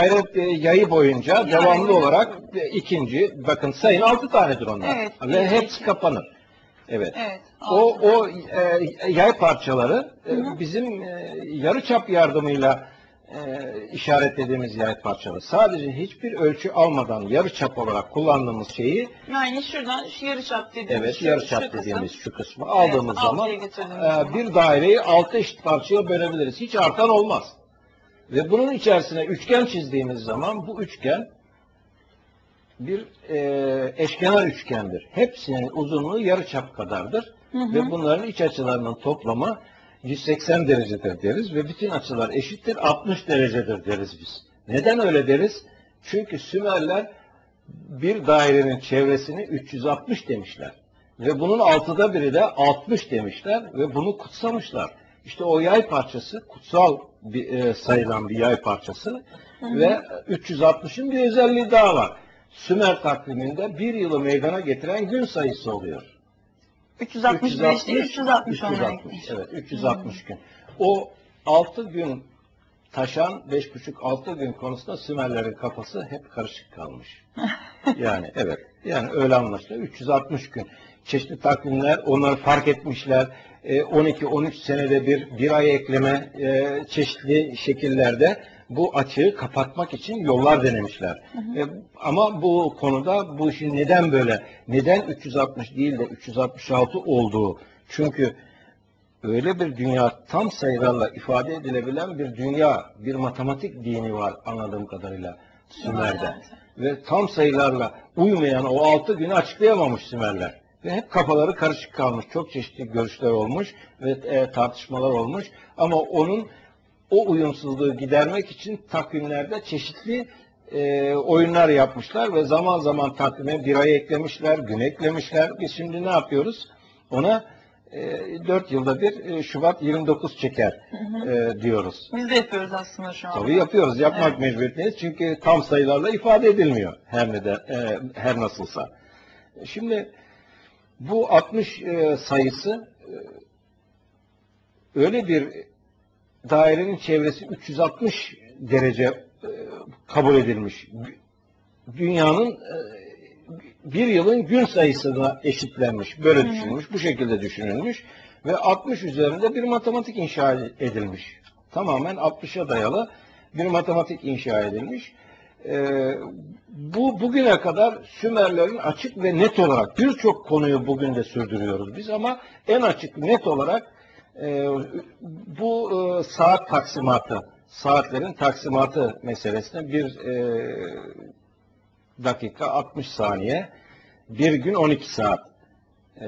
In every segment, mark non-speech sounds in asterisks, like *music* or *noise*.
Hayret e, yayı boyunca devamlı olarak e, ikinci, bakın sayın altı tanedir onlar. Evet, Ve hepsi kapanır. Evet. Evet. O, o e, yay parçaları e, Hı hı. bizim e, yarıçap yardımıyla e, işaretlediğimiz yay parçaları. Sadece hiçbir ölçü almadan yarıçap olarak kullandığımız şeyi Yani şuradan şu yarıçap dediğimiz evet şu, yarıçap şu kısım. dediğimiz şu kısmı aldığımız altıya zaman e, bir daireyi altı eşit parçaya bölebiliriz. Hiç artan olmaz. Ve bunun içerisine üçgen çizdiğimiz zaman bu üçgen bir e, eşkenar üçgendir. Hepsinin uzunluğu yarıçap kadardır. Hı hı. Ve bunların iç açılarının toplamı 180 derecedir deriz ve bütün açılar eşittir 60 derecedir deriz biz. Neden öyle deriz? Çünkü Sümerler bir dairenin çevresini 360 demişler. Ve bunun altıda biri de 60 demişler ve bunu kutsamışlar. İşte o yay parçası kutsal bir, e, sayılan bir yay parçası ve 360'ın bir özelliği daha var. Sümer takviminde bir yılı meydana getiren gün sayısı oluyor. 365 değil 360 360, onlara gitmiş. evet 360 gün. O 6 gün taşan 5,5-6 gün konusunda Sümerlerin kafası hep karışık kalmış. *laughs* yani evet. Yani öyle anlaşılıyor. 360 gün. Çeşitli takvimler onları fark etmişler. 12-13 senede bir bir ay ekleme e, çeşitli şekillerde bu açığı kapatmak için yollar denemişler. E, ama bu konuda bu işin neden böyle, neden 360 değil de 366 olduğu, çünkü öyle bir dünya tam sayılarla ifade edilebilen bir dünya, bir matematik dini var anladığım kadarıyla Sümer'de. Evet. Ve tam sayılarla uymayan o altı günü açıklayamamış Sümerler. Ve hep kafaları karışık kalmış. Çok çeşitli görüşler olmuş ve e, tartışmalar olmuş. Ama onun o uyumsuzluğu gidermek için takvimlerde çeşitli e, oyunlar yapmışlar ve zaman zaman takvime bir ay eklemişler, gün eklemişler. Biz şimdi ne yapıyoruz? Ona e, 4 yılda bir e, Şubat 29 çeker e, diyoruz. Biz de yapıyoruz aslında şu an. Tabii yapıyoruz. Yapmak Evet. mecburiyetindeyiz. Çünkü tam sayılarla ifade edilmiyor her neden, e, her nasılsa. Şimdi bu 60 e, sayısı e, öyle bir dairenin çevresi 360 derece e, kabul edilmiş. Dünyanın e, bir yılın gün sayısına eşitlenmiş. Böyle düşünülmüş. Bu şekilde düşünülmüş. Ve 60 üzerinde bir matematik inşa edilmiş. Tamamen 60'a dayalı bir matematik inşa edilmiş. Ee, bu bugüne kadar Sümerlerin açık ve net olarak birçok konuyu bugün de sürdürüyoruz biz ama en açık net olarak e, bu e, saat taksimatı, saatlerin taksimatı meselesine bir e, dakika 60 saniye, bir gün 12 saat e,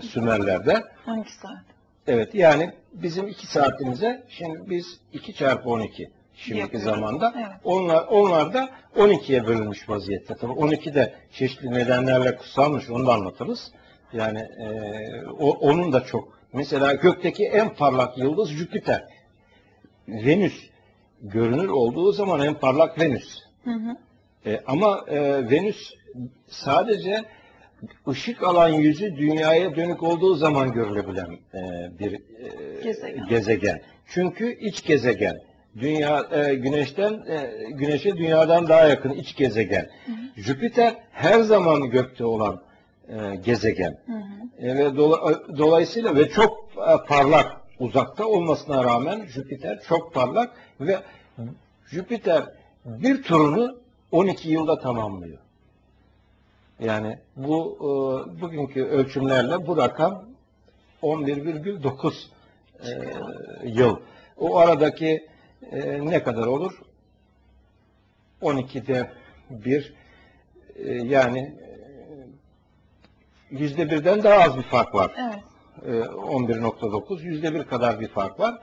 Sümerlerde. 12 saat. Evet yani bizim 2 saatimize şimdi biz 2 çarpı 12 şimdiki Yapıyoruz. zamanda. Evet. Onlar, onlar da 12'ye bölünmüş vaziyette. Tabii 12 de çeşitli nedenlerle kutsalmış onu da anlatırız. Yani e, o, onun da çok. Mesela gökteki en parlak yıldız Jüpiter. Venüs görünür olduğu zaman en parlak Venüs. Hı hı. E, ama e, Venüs sadece ışık alan yüzü dünyaya dönük olduğu zaman görülebilen e, bir e, Gezegen. gezegen. Çünkü iç gezegen. Dünya e, güneşten e, güneşe dünyadan daha yakın iç gezegen. Jüpiter her zaman gökte olan e, gezegen. Hı hı. E, ve dola- dolayısıyla ve çok e, parlak uzakta olmasına rağmen Jüpiter çok parlak ve Jüpiter bir turunu 12 yılda tamamlıyor. Yani bu e, bugünkü ölçümlerle bu rakam 11,9 e, yıl. O aradaki e, ne kadar olur? 12'de bir e, yani yüzde birden daha az bir fark var. Evet. E, 11.9 yüzde bir kadar bir fark var.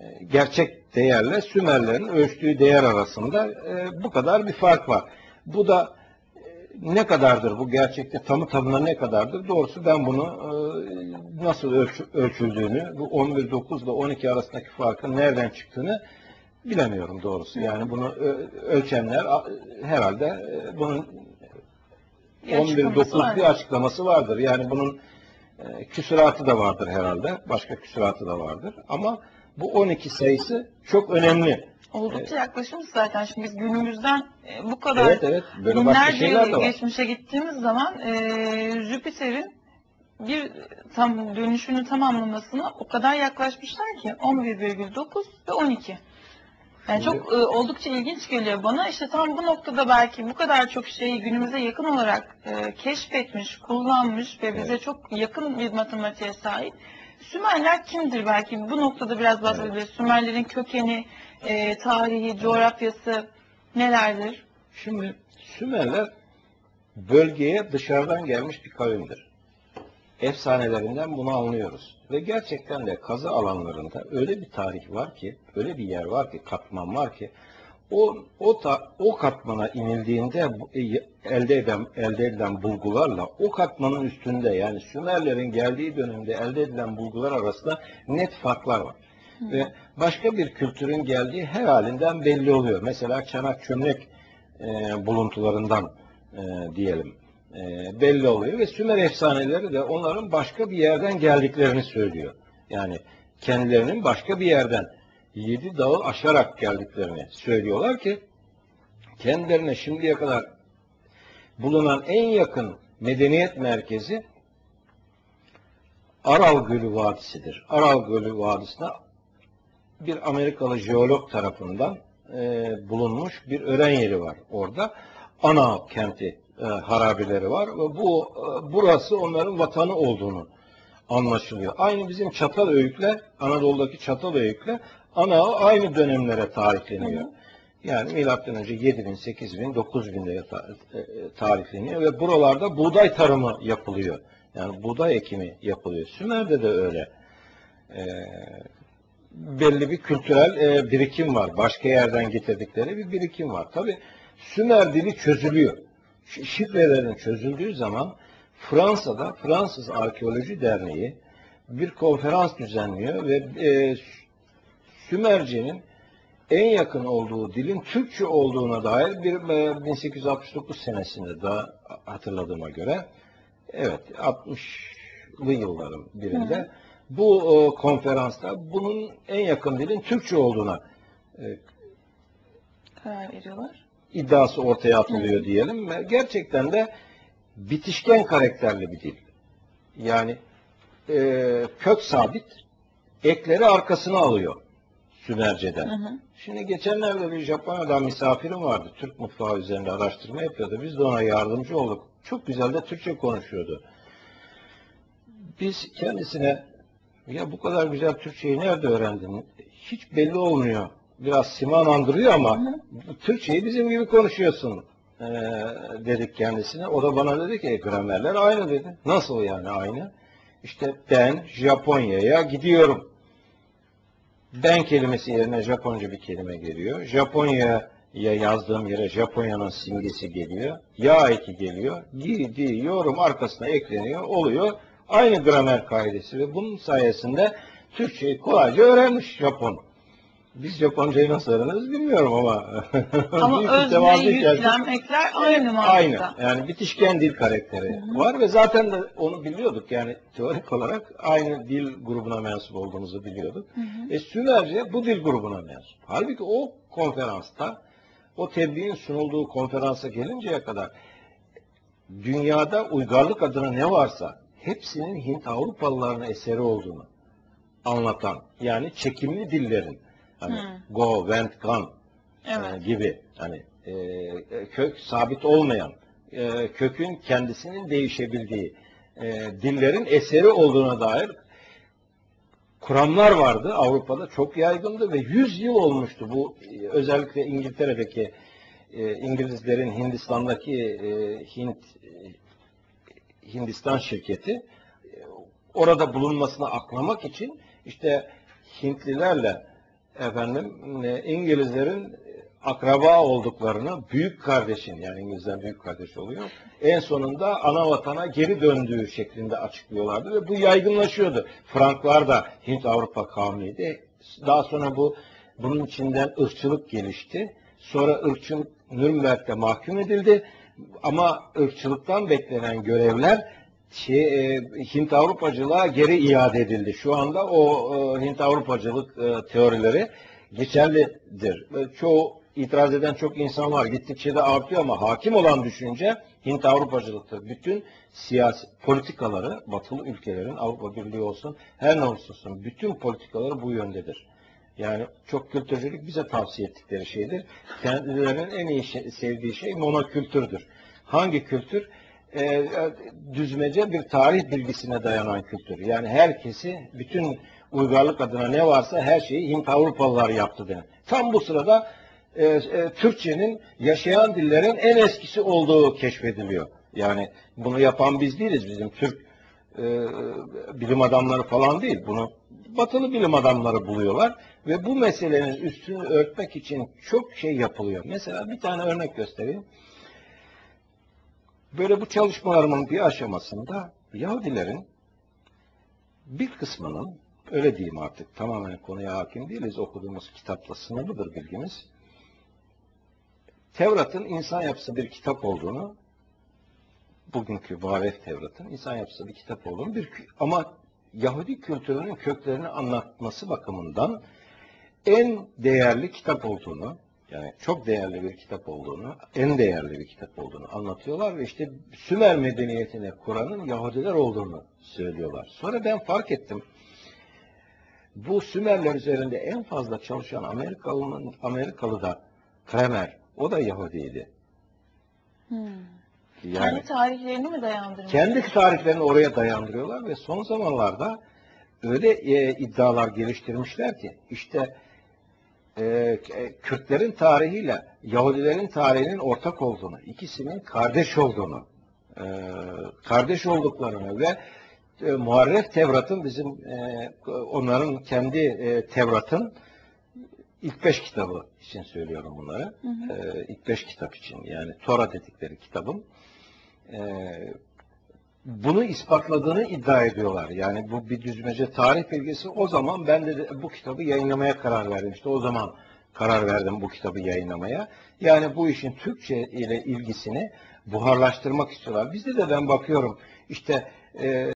E, Gerçek değerle Sümerlerin ölçtüğü değer arasında e, bu kadar bir fark var. Bu da e, ne kadardır bu gerçekte tamı tamına ne kadardır? Doğrusu ben bunu e, nasıl ölçü- ölçüldüğünü, bu 11.9 ile 12 arasındaki farkın nereden çıktığını bilemiyorum doğrusu. Yani bunu ö- ölçenler herhalde e, bunun Bir açıklaması 11.9 var. bir açıklaması vardır. Yani bunun e, küsuratı da vardır herhalde. Başka küsuratı da vardır. Ama bu 12 sayısı çok önemli. Oldukça yaklaşımız zaten. Şimdi biz günümüzden e, bu kadar Evet evet böyle binlerce yıl geçmişe gittiğimiz zaman e, Jüpiter'in bir tam dönüşünü tamamlamasına o kadar yaklaşmışlar ki 11,9 ve 12. Yani çok e, oldukça ilginç geliyor bana. İşte tam bu noktada belki bu kadar çok şeyi günümüze yakın olarak e, keşfetmiş, kullanmış ve bize Evet. çok yakın bir matematiğe sahip. Sümerler kimdir belki? Bu noktada biraz bahsedebiliriz. Sümerlerin kökeni, e, tarihi, coğrafyası nelerdir? Şimdi Sümerler bölgeye dışarıdan gelmiş bir kavimdir. Efsanelerinden bunu anlıyoruz. Ve gerçekten de kazı alanlarında öyle bir tarih var ki, öyle bir yer var ki, katman var ki, o o ta, o katmana inildiğinde e, elde eden elde edilen bulgularla o katmanın üstünde yani Sümerlerin geldiği dönemde elde edilen bulgular arasında net farklar var. Ve başka bir kültürün geldiği her halinden belli oluyor. Mesela çanak çömlek e, buluntularından e, diyelim e, belli oluyor ve Sümer efsaneleri de onların başka bir yerden geldiklerini söylüyor. Yani kendilerinin başka bir yerden yedi dağı aşarak geldiklerini söylüyorlar ki kendilerine şimdiye kadar bulunan en yakın medeniyet merkezi Aral Gölü Vadisi'dir. Aral Gölü Vadisi'ne bir Amerikalı jeolog tarafından e, bulunmuş bir öğren yeri var orada. Ana kenti e, harabeleri var ve bu e, burası onların vatanı olduğunu anlaşılıyor. Aynı bizim Çatalhöyük'le Anadolu'daki Çatalhöyük'le ana aynı dönemlere tarihleniyor. Yani milattan önce 7000, 8000, 9000'de ta- e, e, tarihleniyor ve buralarda buğday tarımı yapılıyor. Yani buğday ekimi yapılıyor. Sümer'de de öyle. E, belli bir kültürel e, birikim var. Başka yerden getirdikleri bir birikim var. Tabi Sümer dili çözülüyor. Ş- Şifrelerin çözüldüğü zaman Fransa'da Fransız Arkeoloji Derneği bir konferans düzenliyor ve e, Sümerce'nin en yakın olduğu dilin Türkçe olduğuna dair bir e, 1869 senesinde daha hatırladığıma göre evet 60'lı yılların birinde hı. bu e, konferansta bunun en yakın dilin Türkçe olduğuna e, Karar veriyorlar. İddiası ortaya atılıyor diyelim ve gerçekten de bitişken karakterli bir dil. Yani e, kök sabit, ekleri arkasına alıyor Sümerce'den. Hı hı. Şimdi geçenlerde bir Japonya'dan misafirim vardı. Türk mutfağı üzerinde araştırma yapıyordu. Biz de ona yardımcı olduk. Çok güzel de Türkçe konuşuyordu. Biz kendisine ya bu kadar güzel Türkçeyi nerede öğrendin? Hiç belli olmuyor. Biraz siman andırıyor ama Türkçeyi bizim gibi konuşuyorsun ee, dedik kendisine. O da bana dedi ki "E, gramerler aynı dedi. Nasıl yani aynı? İşte ben Japonya'ya gidiyorum. Ben kelimesi yerine Japonca bir kelime geliyor. Japonya'ya yazdığım yere Japonya'nın simgesi geliyor. Ya eki geliyor. Gidiyorum arkasına ekleniyor. Oluyor. Aynı gramer kaidesi ve bunun sayesinde Türkçeyi kolayca öğrenmiş Japon. Biz Japoncayı nasıl öğreniriz bilmiyorum ama. Ama *laughs* özne, yüklem, ekler aynı mantıkta. Aynı. Yani bitişken dil karakteri Hı hı. var ve zaten de onu biliyorduk. Yani teorik olarak aynı dil grubuna mensup olduğumuzu biliyorduk. Hı hı. E Sümerce bu dil grubuna mensup. Halbuki o konferansta, o tebliğin sunulduğu konferansa gelinceye kadar dünyada uygarlık adına ne varsa hepsinin Hint Avrupalılarının eseri olduğunu anlatan yani çekimli dillerin hani Hmm. go, went, gone Evet. e, gibi hani e, kök sabit olmayan e, kökün kendisinin değişebildiği e, dillerin eseri olduğuna dair kuramlar vardı Avrupa'da çok yaygındı ve 100 yıl olmuştu bu e, özellikle İngiltere'deki e, İngilizlerin Hindistan'daki e, Hint e, Hindistan şirketi e, orada bulunmasını aklamak için işte Hintlilerle efendim e, İngilizlerin akraba olduklarını büyük kardeşin yani İngilizler büyük kardeş oluyor. En sonunda ana vatana geri döndüğü şeklinde açıklıyorlardı ve bu yaygınlaşıyordu. Franklar da Hint Avrupa kavmiydi. Daha sonra bu bunun içinden ırkçılık gelişti. Sonra ırkçılık Nürnberg'de mahkum edildi. Ama ırkçılıktan beklenen görevler şey, e, Hint Avrupacılığa geri iade edildi. Şu anda o e, Hint Avrupacılık e, teorileri geçerlidir. Ve Çoğu itiraz eden çok insan var. Gittikçe de artıyor ama hakim olan düşünce Hint Avrupacılıktır. Bütün siyasi politikaları batılı ülkelerin Avrupa Birliği olsun her ne olsun bütün politikaları bu yöndedir. Yani çok kültürcülük bize tavsiye ettikleri şeydir. Kendilerinin en iyi şey- sevdiği şey monokültürdür. Hangi kültür? Ee, e, düzmece bir tarih bilgisine dayanan kültür. Yani herkesi, bütün uygarlık adına ne varsa her şeyi Hint Avrupalılar yaptı denir. Tam bu sırada e, e, Türkçenin yaşayan dillerin en eskisi olduğu keşfediliyor. Yani bunu yapan biz değiliz. Bizim Türk e, bilim adamları falan değil. Bunu batılı bilim adamları buluyorlar ve bu meselenin üstünü örtmek için çok şey yapılıyor. Mesela bir tane örnek göstereyim. Böyle bu çalışmalarımın bir aşamasında Yahudilerin bir kısmının, öyle diyeyim artık tamamen konuya hakim değiliz, okuduğumuz kitapla sınırlıdır bilgimiz. Tevrat'ın insan yapısı bir kitap olduğunu, bugünkü Varef Tevrat'ın insan yapısı bir kitap olduğunu, bir, ama Yahudi kültürünün köklerini anlatması bakımından en değerli kitap olduğunu, yani çok değerli bir kitap olduğunu, en değerli bir kitap olduğunu anlatıyorlar ve işte Sümer medeniyetine Kur'an'ın Yahudiler olduğunu söylüyorlar. Sonra ben fark ettim. Bu Sümerler üzerinde en fazla çalışan Amerikalı'nın Amerikalı da Kramer, o da Yahudiydi. Hmm. Yani Kendi tarihlerini mi dayandırmış? kendi tarihlerini oraya dayandırıyorlar ve son zamanlarda öyle e, iddialar geliştirmişler ki işte e, Kürtlerin tarihiyle Yahudilerin tarihinin ortak olduğunu, ikisinin kardeş olduğunu, e, kardeş olduklarını ve e, Muharref Tevrat'ın bizim e, onların kendi e, Tevrat'ın ilk beş kitabı için söylüyorum bunları. Hı hı. E, ilk beş kitap için yani Tora dedikleri kitabın e, bunu ispatladığını iddia ediyorlar. Yani bu bir düzmece tarih bilgisi. O zaman ben de bu kitabı yayınlamaya karar verdim. İşte o zaman karar verdim bu kitabı yayınlamaya. Yani bu işin Türkçe ile ilgisini buharlaştırmak istiyorlar. Bizde de ben bakıyorum işte e,